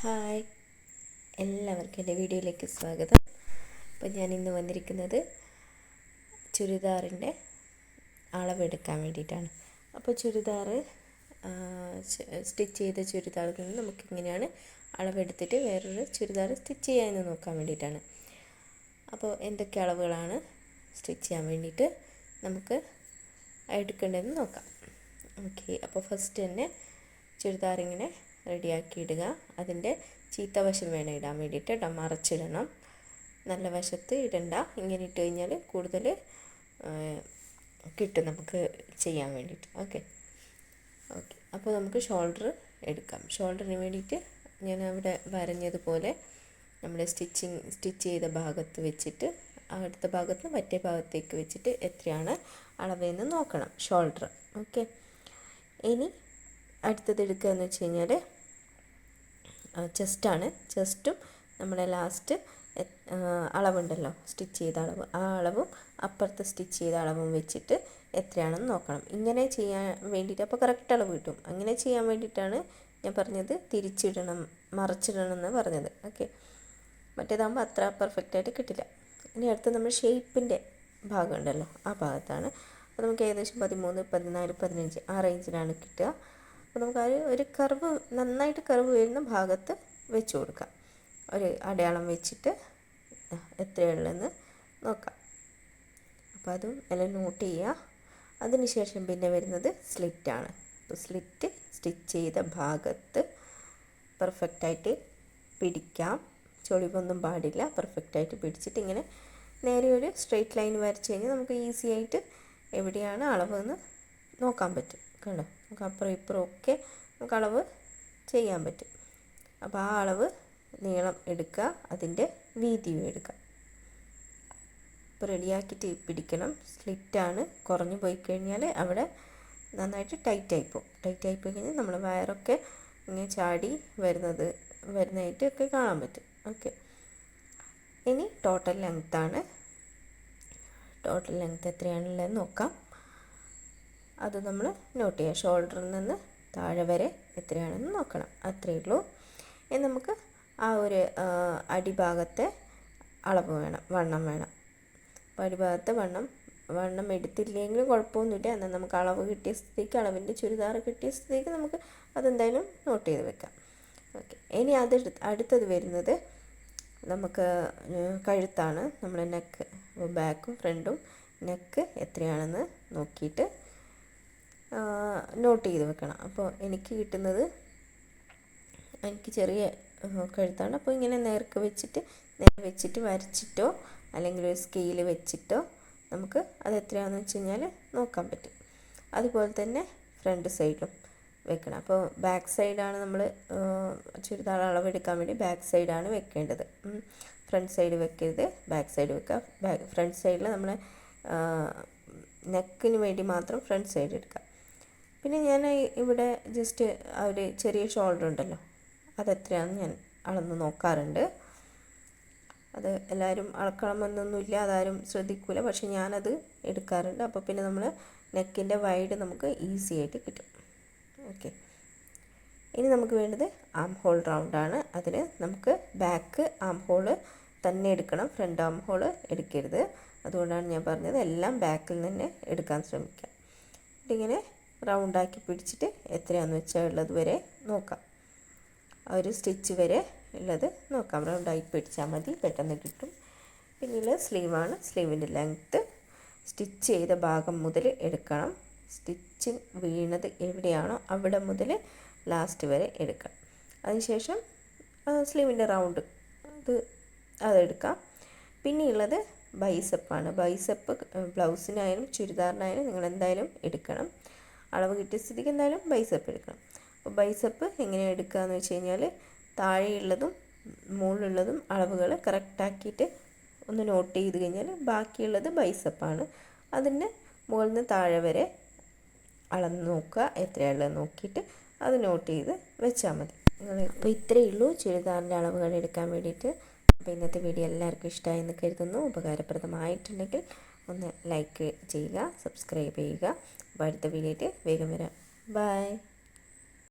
Hi. എല്ലാവർക്കും എന്റെ വീഡിയോയിലേക്ക് സ്വാഗതം. അപ്പോൾ ഞാൻ ഇന്ന് വന്നിരിക്കുന്നത് ചുരിദാറിന്റെ അളവെടുക്കാൻ വേണ്ടിയിട്ടാണ്. അപ്പോൾ ചുരിദാർ സ്റ്റിച്ച് ചെയ്ത ചുരിദാറിൽ നിന്ന് നമുക്ക് ഇങ്ങനെയാണ് അളവെടുത്തിട്ട് വേറൊരു ചുരിദാർ സ്റ്റിച്ച് ചെയ്യാമെന്ന് നോക്കാൻ വേണ്ടിയിട്ടാണ്. അപ്പോൾ എന്തൊക്കെ അളവുകളാണ് സ്റ്റിച്ച് ചെയ്യാൻ വേണ്ടിയിട്ട് നമുക്ക് എടുക്കേണ്ടതെന്ന് നോക്കാം. ഓക്കെ അപ്പോൾ ഫസ്റ്റ് തന്നെ ചുരിദാർ ഇങ്ങനെ റെഡിയാക്കി ഇടുക അതിന്റെ ചീത്ത വശം വേണം ഇടാൻ വേണ്ടിയിട്ട്. കേട്ടോ മറച്ചിടണം. നല്ല വശത്ത് ഇടണ്ട. ഇങ്ങനെ ഇട്ട് കഴിഞ്ഞാൽ കൂടുതൽ കിട്ടും നമുക്ക് ചെയ്യാൻ വേണ്ടിയിട്ട്. ഓക്കെ. ഓക്കെ. അപ്പോൾ നമുക്ക് ഷോൾഡർ എടുക്കാം. ഷോൾഡറിന് വേണ്ടിയിട്ട് ഞാൻ അവിടെ വരഞ്ഞതുപോലെ നമ്മൾ സ്റ്റിച്ചിങ് സ്റ്റിച്ച് ചെയ്ത ഭാഗത്ത് വെച്ചിട്ട് അടുത്ത ഭാഗത്ത് മറ്റേ ഭാഗത്തേക്ക് വെച്ചിട്ട് എത്രയാണ് അളവെന്ന് നോക്കണം. ഷോൾഡർ. ഓക്കെ. ഇനി അടുത്തത് എടുക്കുക എന്ന് വെച്ച് കഴിഞ്ഞാൽ ചെസ്റ്റാണ് ചെസ്റ്റും നമ്മുടെ ലാസ്റ്റ് അളവുണ്ടല്ലോ. സ്റ്റിച്ച് ചെയ്ത അളവ്. ആ അളവും അപ്പുറത്ത് സ്റ്റിച്ച് ചെയ്ത അളവും വെച്ചിട്ട് എത്രയാണെന്ന് നോക്കണം. ഇങ്ങനെ ചെയ്യാൻ വേണ്ടിയിട്ട് അപ്പോൾ കറക്റ്റ് അളവ് കിട്ടും. അങ്ങനെ ചെയ്യാൻ വേണ്ടിയിട്ടാണ് ഞാൻ പറഞ്ഞത് തിരിച്ചിടണം മറച്ചിടണം എന്ന് പറഞ്ഞത്. ഓക്കെ മറ്റേതാകുമ്പോൾ അത്ര പെർഫെക്റ്റ് ആയിട്ട് കിട്ടില്ല. ഇനി അടുത്ത് നമ്മൾ ഷേപ്പിന്റെ ഭാഗമുണ്ടല്ലോ ആ ഭാഗത്താണ്. അപ്പോൾ നമുക്ക് ഏകദേശം പതിമൂന്ന് പതിനാല് പതിനഞ്ച് ആ റേഞ്ചിലാണ് കിട്ടുക. അപ്പോൾ നമുക്ക് ആ ഒരു കർവ് നന്നായിട്ട് കർവ് വരുന്ന ഭാഗത്ത് വെച്ച് കൊടുക്കാം. ഒരു അടയാളം വെച്ചിട്ട് എത്രയുള്ളതെന്ന് നോക്കാം. അപ്പോൾ അതും എല്ലാം നോട്ട് ചെയ്യുക അതിനുശേഷം പിന്നെ വരുന്നത് സ്ലിറ്റാണ് അപ്പോൾ സ്ലിറ്റ് സ്റ്റിച്ച് ചെയ്ത ഭാഗത്ത് പെർഫെക്റ്റായിട്ട് പിടിക്കാം. ചൊളിവൊന്നും പാടില്ല. പെർഫെക്റ്റായിട്ട് പിടിച്ചിട്ട് ഇങ്ങനെ നേരെ ഒരു സ്ട്രെയിറ്റ് ലൈൻ വരച്ച് കഴിഞ്ഞാൽ നമുക്ക് ഈസി ആയിട്ട് എവിടെയാണ് അളവെന്ന് നോക്കാൻ പറ്റും. കണ്ടോ? നമുക്ക് അപ്പുറം ഇപ്പുറം ഒക്കെ നമുക്ക് അളവ് ചെയ്യാൻ പറ്റും. അപ്പോൾ ആ അളവ് നീളം എടുക്കുക അതിന്റെ വീതിയും എടുക്കുക. ഇപ്പോൾ റെഡിയാക്കിയിട്ട് പിടിക്കണം. സ്ലിറ്റാണ് കുറഞ്ഞു പോയി കഴിഞ്ഞാൽ അവിടെ നന്നായിട്ട് ടൈറ്റ് ടൈറ്റായി പോകും. ആയി പോയി കഴിഞ്ഞാൽ നമ്മൾ വയറൊക്കെ ഇങ്ങനെ ചാടി വരുന്നത് വരുന്നതായിട്ട് ഒക്കെ കാണാൻ പറ്റും. ഓക്കെ. ഇനി ടോട്ടൽ ലെങ്ത്താണ് ടോട്ടൽ ലെങ്ത് എത്രയാണുള്ളതെന്ന് നോക്കാം. അത് നമ്മൾ നോട്ട് ചെയ്യുക ഷോൾഡറിൽ നിന്ന് താഴെ വരെ എത്രയാണെന്ന് നോക്കണം. അത്രയേ ഉള്ളൂ. ഇനി നമുക്ക് ആ ഒരു അടിഭാഗത്തെ അളവ് വേണം. വണ്ണം വേണം. അപ്പോൾ അടിഭാഗത്തെ വണ്ണം വണ്ണം എടുത്തില്ലെങ്കിലും കുഴപ്പമൊന്നുമില്ല. എന്നാൽ നമുക്ക് അളവ് കിട്ടിയ സ്ഥിതിക്ക് അളവിന്റെ ചുരിദാർ കിട്ടിയ സ്ഥിതിക്ക് നമുക്ക് അതെന്തായാലും നോട്ട് ചെയ്ത് വെക്കാം. ഓക്കെ ഇനി അത് അടുത്തത് വരുന്നത് നമുക്ക് കഴുത്താണ്. നമ്മൾ നെക്ക് ബാക്കും ഫ്രണ്ടും നെക്ക് എത്രയാണെന്ന് നോക്കിയിട്ട് നോട്ട് ചെയ്ത് വെക്കണം. അപ്പോൾ എനിക്ക് കിട്ടുന്നത് എനിക്ക് ചെറിയ കഴുത്താണ്. അപ്പോൾ ഇങ്ങനെ നേർക്ക് വെച്ചിട്ട് നേരെ വെച്ചിട്ട് വരച്ചിട്ടോ അല്ലെങ്കിൽ ഒരു സ്കെയിൽ വെച്ചിട്ടോ നമുക്ക് അത് എത്രയാണെന്ന് വെച്ച് കഴിഞ്ഞാൽ നോക്കാൻ പറ്റും. അതുപോലെ തന്നെ ഫ്രണ്ട് സൈഡും വെക്കണം. അപ്പോൾ ബാക്ക് സൈഡാണ് നമ്മൾ ചുരിദാർ അളവെടുക്കാൻ വേണ്ടി ബാക്ക് സൈഡാണ് വെക്കേണ്ടത്. ഫ്രണ്ട് സൈഡ് വെക്കരുത് ബാക്ക് സൈഡ് വെക്കുക ബാക്ക് ഫ്രണ്ട് സൈഡിൽ നമ്മൾ നെക്കിന് വേണ്ടി മാത്രം ഫ്രണ്ട് സൈഡ് എടുക്കുക പിന്നെ ഞാൻ ഇവിടെ ജസ്റ്റ് ഒരു ചെറിയ ഷോൾഡർ ഉണ്ടല്ലോ അതെത്രയാണെന്ന് ഞാൻ അളന്ന് നോക്കാറുണ്ട്. അത് എല്ലാവരും അളക്കണമെന്നൊന്നുമില്ല അതാരും ശ്രദ്ധിക്കില്ല പക്ഷെ ഞാനത് എടുക്കാറുണ്ട്. അപ്പോൾ പിന്നെ നമ്മൾ നെക്കിന്റെ വൈഡ് നമുക്ക് ഈസി ആയിട്ട് കിട്ടും. ഓക്കെ ഇനി നമുക്ക് വേണ്ടത് ആം ഹോൾ റൗണ്ടാണ് അതിന് നമുക്ക് ബാക്ക് ആം ഹോൾ തന്നെ എടുക്കണം ഫ്രണ്ട് ആം ഹോൾ എടുക്കരുത്. അതുകൊണ്ടാണ് ഞാൻ പറഞ്ഞത് എല്ലാം ബാക്കിൽ നിന്ന് എടുക്കാൻ ശ്രമിക്കാം. ഇതിങ്ങനെ റൗണ്ടാക്കി പിടിച്ചിട്ട് എത്രയാണെന്ന് വെച്ചാൽ ഉള്ളത് വരെ നോക്കാം. ഒരു സ്റ്റിച്ച് വരെ ഉള്ളത് നോക്കാം. റൗണ്ടായി പിടിച്ചാൽ മതി പെട്ടെന്ന് കിട്ടും. പിന്നീട് സ്ലീവാണ്. സ്ലീവിന്റെ ലെങ്ത്ത് സ്റ്റിച്ച് ചെയ്ത ഭാഗം മുതൽ എടുക്കണം. സ്റ്റിച്ചിങ് വീണത് എവിടെയാണോ അവിടെ മുതൽ ലാസ്റ്റ് വരെ എടുക്കണം അതിനുശേഷം സ്ലീവിന്റെ റൗണ്ട് ഇത് അതെടുക്കാം പിന്നെയുള്ളത് ബൈസപ്പാണ് ബൈസപ്പ് ബ്ലൗസിനായാലും ചുരിദാറിനായാലും നിങ്ങൾ എന്തായാലും എടുക്കണം. അളവ് കിട്ടിയ സ്ഥിതിക്ക് എന്തായാലും ബൈസപ്പ് എടുക്കണം. അപ്പോൾ ബൈസപ്പ് എങ്ങനെ എടുക്കുക എന്ന് വെച്ച് കഴിഞ്ഞാൽ താഴെയുള്ളതും മുകളിലുള്ളതും അളവുകൾ കറക്റ്റാക്കിയിട്ട് ഒന്ന് നോട്ട് ചെയ്ത് കഴിഞ്ഞാൽ ബാക്കിയുള്ളത് ബൈസപ്പാണ് അതിന്റെ മുകളിൽ നിന്ന് താഴെ വരെ അളന്ന് നോക്കുക എത്രയുള്ളത് നോക്കിയിട്ട് അത് നോട്ട് ചെയ്ത് വെച്ചാൽ മതി. അപ്പോൾ ഇത്രയേ ഉള്ളൂ. ചുരിദാറിന്റെ അളവുകൾ എടുക്കാൻ വേണ്ടിയിട്ട് അപ്പോൾ ഇന്നത്തെ വീഡിയോ എല്ലാവർക്കും ഇഷ്ടമായി എന്ന് കരുതുന്നു. ഉപകാരപ്രദമായിട്ടുണ്ടെങ്കിൽ ഒന്ന് ലൈക്ക് ചെയ്യുക സബ്സ്ക്രൈബ് ചെയ്യുക. അപ്പോൾ അടുത്ത വീഡിയോയിട്ട് വേഗം വരാം. ബൈ